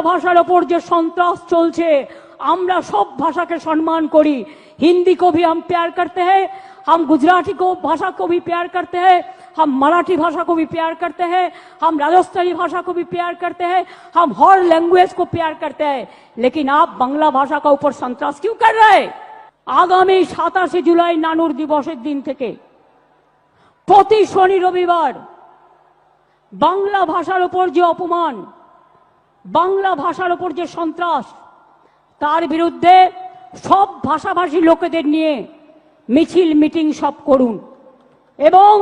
ভাষার ওপর যে সন্ত্রাস চলছে আমরা সব ভাষাকে সম্মান করি हिंदी को भी हम प्यार करते हैं हम गुजराती को भाषा को भी प्यार करते हैं हम मराठी भाषा को भी प्यार करते हैं हम राजस्थानी भाषा को भी प्यार करते हैं हम हर लैंग्वेज को प्यार करते हैं लेकिन आप बांग्ला भाषा का ऊपर संतरास क्यों कर रहे हैं আগামী সাতাশে জুলাই নানুর দিবসের দিন থেকে প্রতি শনি রবিবার বাংলা ভাষার ওপর যে অপমান বাংলা ভাষার ওপর যে সন্ত্রাস, তার বিরুদ্ধে সব ভাষাভাষী লোকেদের নিয়ে মিছিল, মিটিং সব করুন। এবং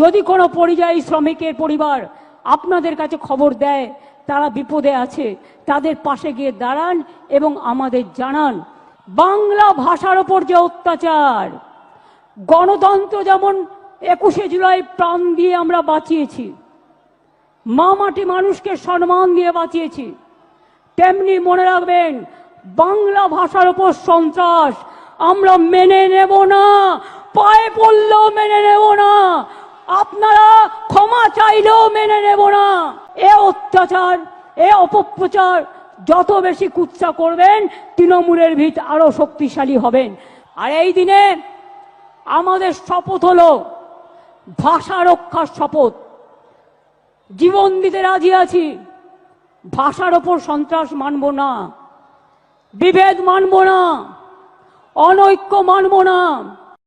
যদি কোনো পরিযায়ী শ্রমিকের পরিবার আপনাদের কাছে খবর দেয়, তারা বিপদে আছে, তাদের পাশে গিয়ে দাঁড়ান এবং আমাদের জানান। বাংলা ভাষার ওপর যে অত্যাচার, গণতন্ত্র যেমন একুশে জুলাই প্রাণ দিয়ে আমরা বাঁচিয়েছি মা মাটি মানুষকে সম্মান দিয়ে বাঁচিয়েছি। তেমনি মনে রাখবেন, বাংলা ভাষার উপর সন্ত্রাস আমরা মেনে নেব না, পায়ে পড়লেও মেনে নেব না, আপনারা ক্ষমা চাইলেও মেনে নেব না। এ অত্যাচার, এ অপপ্রচার, যত বেশি কুৎসা করবেন, তৃণমূলের ভিত আরও শক্তিশালী হবেন। আর এই দিনে আমাদের শপথ হলো, ভাষা রক্ষার শপথ। জীবন দিতে রাজি আছি। ভাষার ওপর সন্ত্রাস মানব না। বিভেদ মানব না। অনৈক্য মানব না।